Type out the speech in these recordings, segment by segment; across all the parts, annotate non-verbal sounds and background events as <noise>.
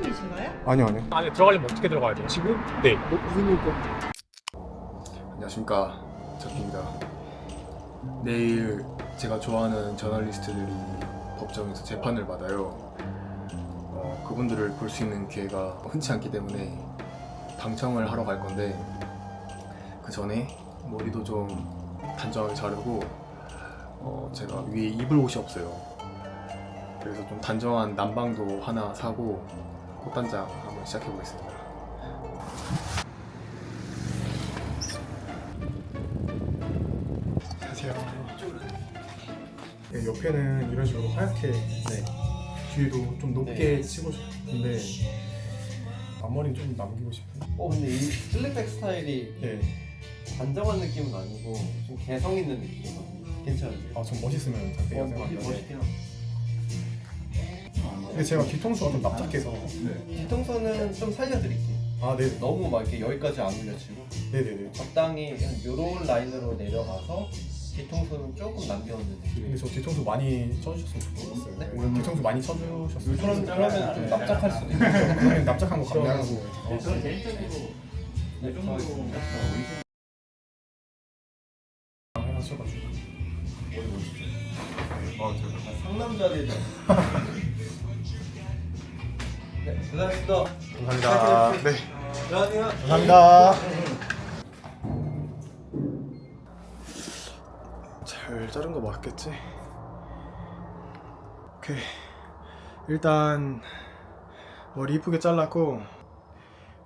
신부님이신가요? 아니요 아니요 안에 들어가려면 어떻게 들어가야 돼요? 지금? 네. 안녕하십니까 적기입니다 내일 제가 좋아하는 저널리스트들이 법정에서 재판을 받아요 어, 그분들을 볼 수 있는 기회가 흔치 않기 때문에 방청을 하러 갈 건데 그 전에 머리도 좀 단정하게 자르고 어, 제가 위에 입을 옷이 없어요 그래서 좀 단정한 남방도 하나 사고 꽃단장 한번 시작해 보겠습니다 안녕하세요. 네, 옆에는 이런 식으로 하얗게 뒤에도 좀 높게 치고 싶은데 앞머리는 좀 남기고 싶은데 어 근데 이 슬립백 스타일이 네. 단정한 느낌은 아니고 좀 개성 있는 느낌이거든요. 괜찮은데요? 아, 좀 멋있으면 잘 어. 되게 멋있긴 하고 근데 제가 뒤통수가 좀 납작해서 뒤통수는 좀 살려드릴게요. 아, 네. 너무 막 이렇게 여기까지 안 올려치고 네네네. 적당히 요런 라인으로 내려가서 뒤통수는 조금 남겨놓는 느낌. 근데 저 뒤통수 많이 쳐주셨으면 좋겠어요. 네? 오늘 뒤통수 많이 쳐주셨으면 그럼 그러면 좀 납작할 수도 있어요. 그러면 납작한 거 감내하고 저는 개인적으로 이 정도로 하셔가지고 아, 제가 상남자들이. <laughs> 네, 고생하셨습니다. 감사합니다. 네. 감사합니다. 잘 자른 거 맞겠지? 오케이. 일단 머리 이쁘게 잘랐고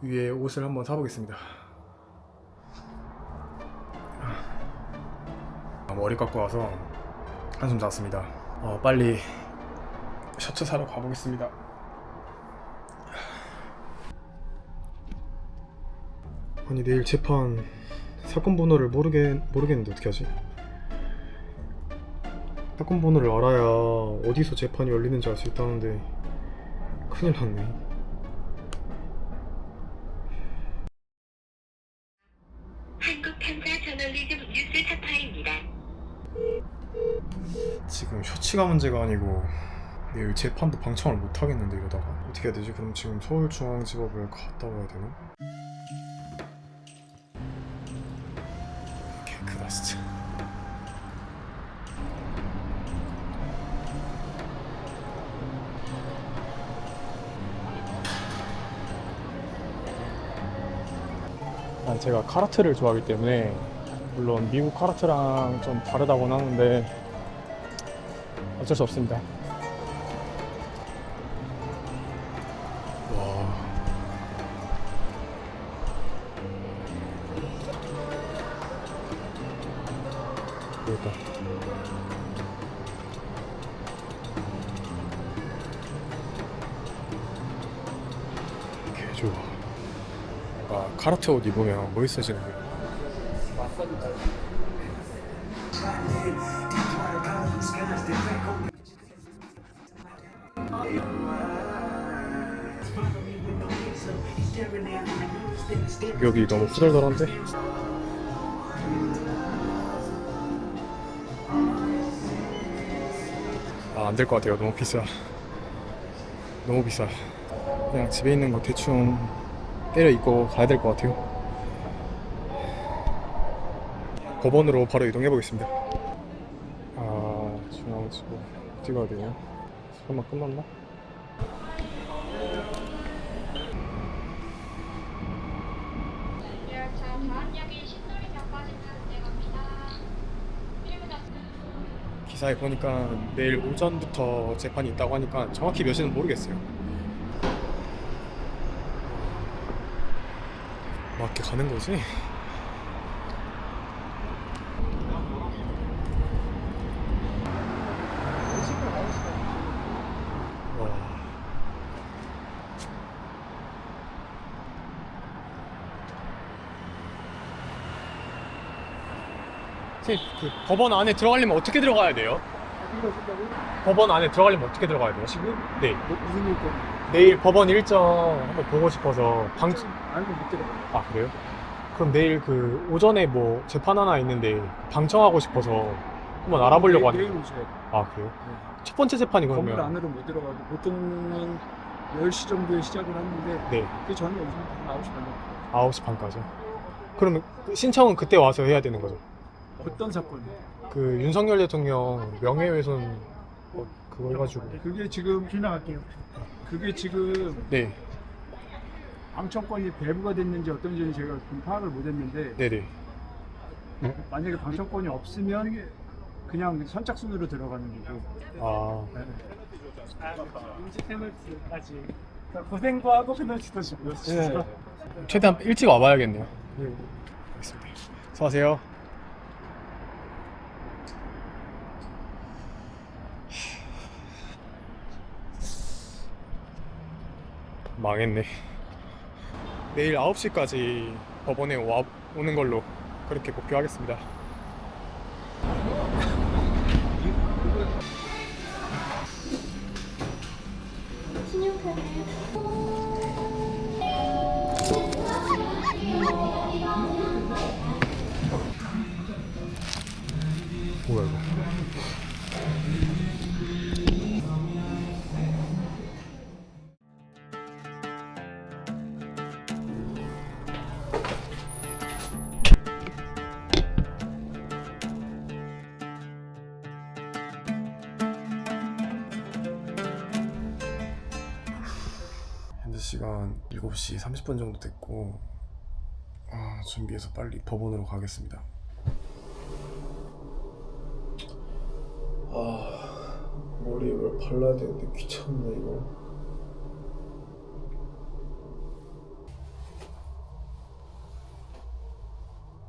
위에 옷을 한번 사보겠습니다. 아, 머리 깎고 와서 한숨 잤습니다. 어, 빨리 셔츠 사러 가보겠습니다. 아니 내일 재판 사건 번호를 모르겠 모르겠는데 어떻게 하지? 사건 번호를 알아야 어디서 재판이 열리는지 알 수 있다는데 큰일 났네. 한국 탐사 저널리즘 뉴스 타파입니다. 지금 쇼츠가 문제가 아니고 내일 재판도 방청을 못 하겠는데 이러다가 어떻게 해야 되지? 그럼 지금 서울중앙지법을 갔다 와야 되나? 진짜. 난 제가 카라트를 좋아하기 때문에 물론 미국 카라트랑 좀 다르다고는 하는데 어쩔 수 없습니다. 와. 카라테 옷 입으면 멋있어지는 게. 여기 너무 후덜덜한데? 아, 안 될 것 같아요. 너무 비싸. 너무 비싸. 그냥 집에 있는 거 대충 때려 입고 가야 될 것 같아요. 법원으로 바로 이동해 보겠습니다. 아, 중앙지법 찍어야 되냐? 설마 끝났나? 기사에 보니까 내일 오전부터 재판이 있다고 하니까 정확히 몇 시는 모르겠어요. 맞게 가는 거지? 그 법원 안에 들어가려면 어떻게 들어가야 돼요? 법원 안에 들어가려면 어떻게 들어가야 돼요? 지금? 네. 무슨 일도 내일 법원 일정 한번 보고 싶어서 방 알고 못 들어가요. 아 그래요? 그럼 내일 그 오전에 뭐 재판 하나 있는데 방청하고 싶어서 한번 알아보려고 내일, 하는데 내일 오셔야 돼요. 아 그래요? 네. 첫 번째 재판이 건물 그러면 안으로 못 들어가고 보통은 10시 정도에 시작을 했는데 네. 그 전에 오시면 9시 반에 9시 반까지. 그러면 그 신청은 그때 와서 해야 되는 거죠? 어떤 사건이? 그 윤석열 대통령 명예훼손 뭐 그거 해가지고. 그게 지금 지나갈게요. 그게 지금 네. 방청권이 배부가 됐는지 어떤지는 제가 좀 파악을 못했는데 네네. 만약에 방청권이 없으면 그냥 선착순으로 들어가는 거고 아. 임시 페널티까지 고생도 하고 페널티도 주고 네. 최대한 일찍 와봐야겠네요. 알겠습니다. 수고하세요. 망했네. 내일 9시까지 법원에 와, 오는 걸로 그렇게 목표하겠습니다. 뭐야 시간 7시 30분 정도 됐고 아, 준비해서 빨리 법원으로 가겠습니다. 아 머리 이걸 발라야 되는데 귀찮네 이거.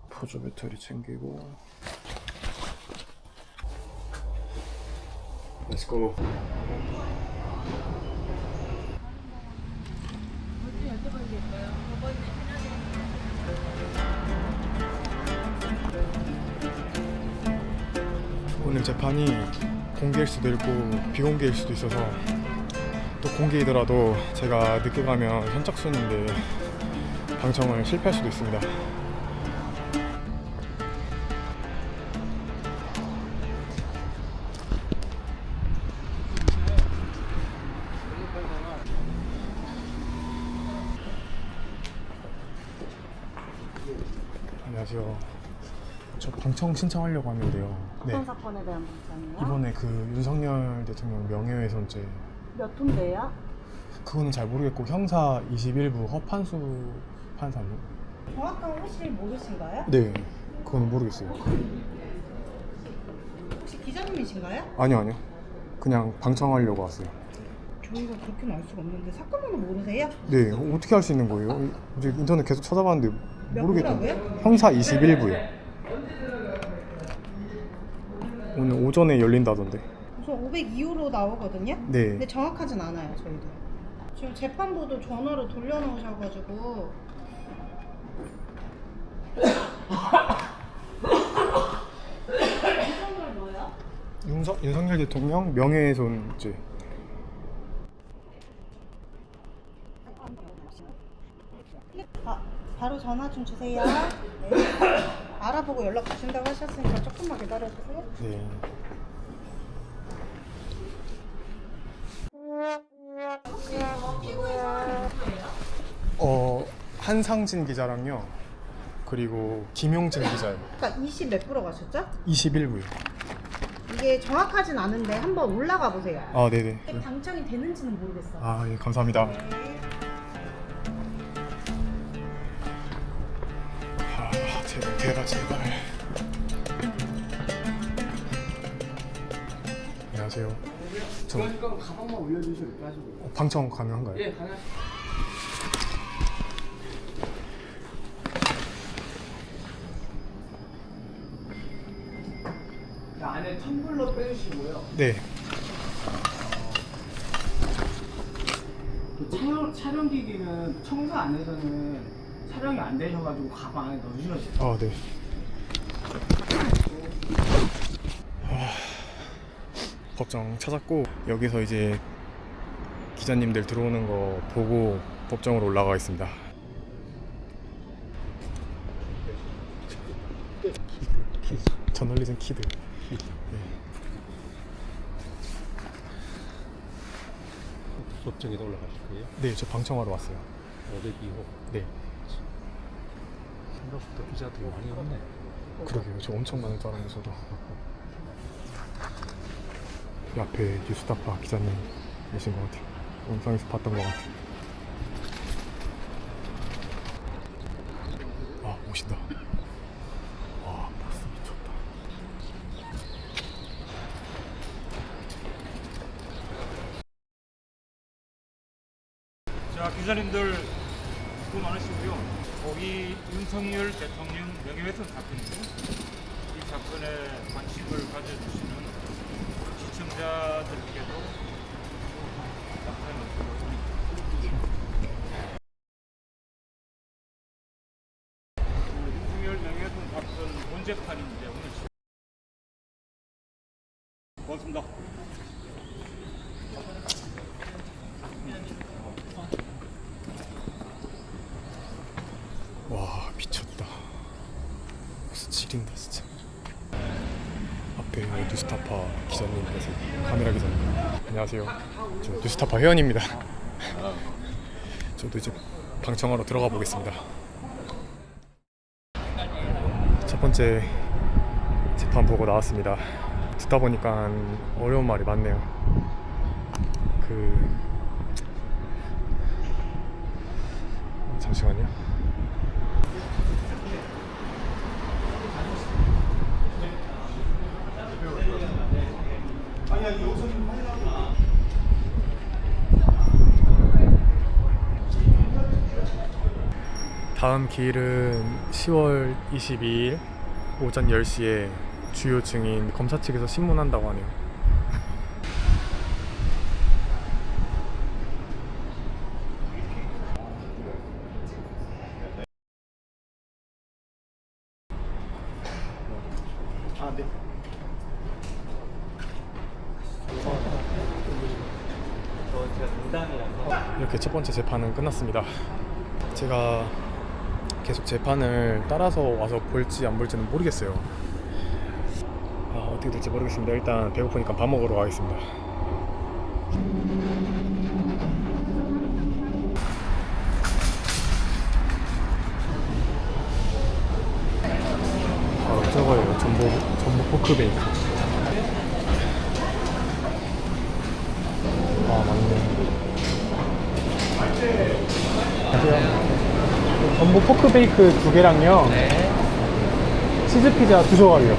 보조 배터리 챙기고. 렛츠 재판이 공개일 수도 있고 비공개일 수도 있어서 또 공개이더라도 제가 늦게 가면 현착순인데 방청을 실패할 수도 있습니다. 안녕하세요. 저 방청 신청하려고 하는데요. 네. 어떤 사건에 대한 방청이요? 이번에 그 윤석열 대통령 명예훼손죄 몇 톤데요? 그거는 잘 모르겠고 형사 21부 허판수 판사님 정확한 호실 모르신가요? 네 그거는 모르겠어요 혹시 기자님이신가요? 아니요 아니요 그냥 방청하려고 왔어요 저희가 그렇게는 알 수가 없는데 사건번호 모르세요? 네 어, 어떻게 할 수 있는 거예요? 이제 인터넷 계속 찾아봤는데 몇 모르겠던데 부라고요? 형사 21부요 오늘 오전에 열린다던데 우선 502호로 나오거든요? 네 근데 정확하진 않아요 저희도 지금 재판부도 전화로 돌려놓으셔가지고 윤석열 뭐예요? 윤석, 윤석열 대통령 명예훼손죄 아, 바로 전화 좀 주세요 네. 알아보고 연락 주신다고 하셨으니까 조금만 기다려주세요 네 어 한상진 기자랑요 그리고 김용진 기자요 그러니까 20 몇 프로 가셨죠? 21부요 이게 정확하진 않은데 한번 올라가 보세요. 아 네네 방청이 되는지는 모르겠어. 아예 감사합니다 네. 제발 대박 제발. 안녕하세요. 저 그러니까 가방만 올려주시면 이렇게 하시고. 어, 방청 가능한가요? 예 가능 그 안에 텀블러 빼주시고요. 네. 그 촬영, 촬영기기는 청사 안에서는 촬영이 안 되셔가지고 가방 안에 돼요 아, 네. 아, 법정 찾았고 여기서 이제 기자님들 들어오는 거 보고 법정으로 올라가겠습니다. 키드, 저널리즘 키드. 네. 법정에도 올라가실 거예요? 네, 저 방청하러 왔어요. 502호. 네, 생각보다 기자들이 많이 없네. 그러게요. 저 엄청 많은 줄 알았는데 저도. 이 앞에 뉴스타파 기자님 계신 것 같아요. 영상에서 봤던 것 같아요. 아, 오신다. 와, 버스 미쳤다. 자 기자님들 수고 많으시고요. 거기 윤석열 대통령 명예훼손 사건이고 이 사건에 관심을 가져주시는 시청자들께도 감사의 말씀을 드립니다. 그 윤석열 명예훼손 사건 본재판인데 오늘 시- 고맙습니다. 와 미쳤다 무슨 지린다 진짜 앞에 뉴스타파 기자님 계세요 카메라 기자님. 안녕하세요. 저 뉴스타파 회원입니다. 저도 이제 방청하러 들어가 보겠습니다. 첫 번째 재판 보고 나왔습니다. 듣다 보니까 어려운 말이 많네요. 그 잠시만요 다음 기일은 10월 22일 오전 10시에 주요 증인 검사 측에서 신문한다고 하네요. 이렇게 첫 번째 재판은 끝났습니다. 제가 계속 재판을 따라서 와서 볼지 안 볼지는 모르겠어요. 아, 어떻게 될지 모르겠습니다. 일단 배고프니까 밥 먹으러 가겠습니다. 아, 저거예요. 전복, 전복 포크 베이크. 아, 맞네. 전복 포크 베이크 두 개랑요. 치즈 피자 두 조각이요.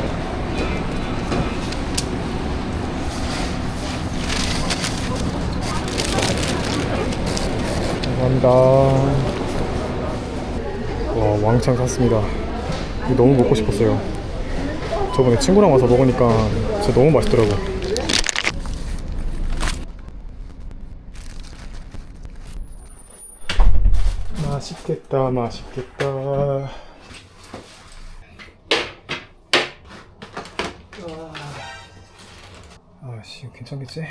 감사합니다. 와 왕창 샀습니다. 너무 먹고 싶었어요. 저번에 친구랑 와서 먹으니까 진짜 너무 맛있더라고. 맛있겠다, 맛있겠다. 아씨, 괜찮겠지?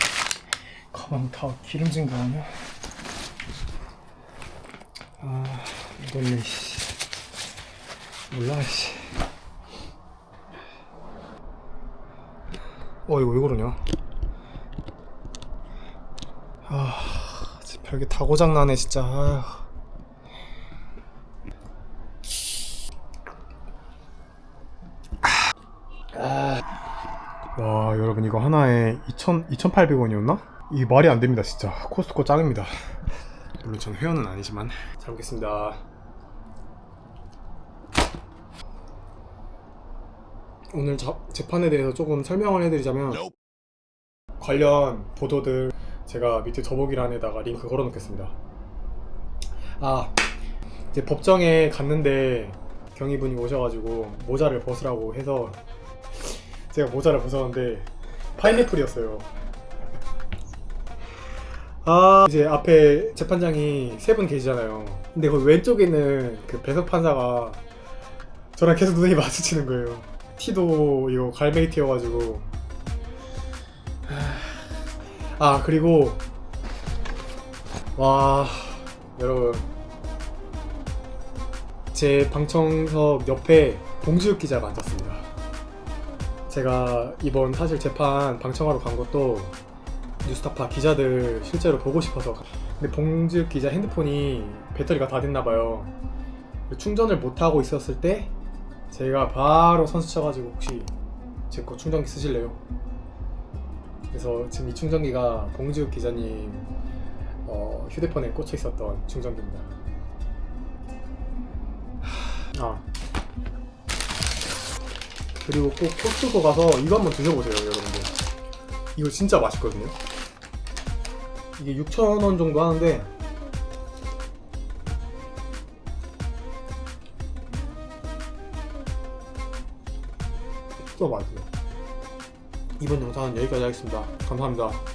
가방 다 기름진 거 아니야? 아, 이걸로 씨. 몰라, 씨. 어, 이거 왜 그러냐? 아, 별게 다 고장나네, 진짜. 아휴. 와 여러분 이거 하나에 2,000, 2,800원이었나? 이게 말이 안 됩니다 진짜. 코스트코 짱입니다. 물론 전 회원은 아니지만. 잘 먹겠습니다. 오늘 자, 재판에 대해서 조금 설명을 해드리자면 관련 보도들 제가 밑에 더보기란에다가 링크 걸어놓겠습니다. 아 이제 법정에 갔는데 경위분이 오셔가지고 모자를 벗으라고 해서 제가 모자를 벗었는데 파인애플이었어요. 아 이제 앞에 재판장이 세 분 계시잖아요. 근데 그 왼쪽에 있는 그 배석 판사가 저랑 계속 눈이 <laughs> 마주치는 거예요. 티도 이거 갈매기 티여가지고 아 그리고 와 여러분 제 방청석 옆에 봉지욱 기자가 앉았습니다. 제가 이번 사실 재판 방청하러 간 것도 뉴스타파 기자들 실제로 보고 싶어서 근데 봉지욱 기자 핸드폰이 배터리가 다 됐나 봐요 충전을 못 하고 있었을 때 제가 바로 선수 쳐가지고 혹시 제 거 충전기 쓰실래요? 그래서 지금 이 충전기가 봉지욱 기자님 어, 휴대폰에 꽂혀 있었던 충전기입니다. 아 그리고 꼭 코스코 가서 이거 한번 드셔보세요, 여러분들. 이거 진짜 맛있거든요. 이게 6,000원 정도 하는데 진짜 맛있어요. 이번 영상은 여기까지 하겠습니다. 감사합니다.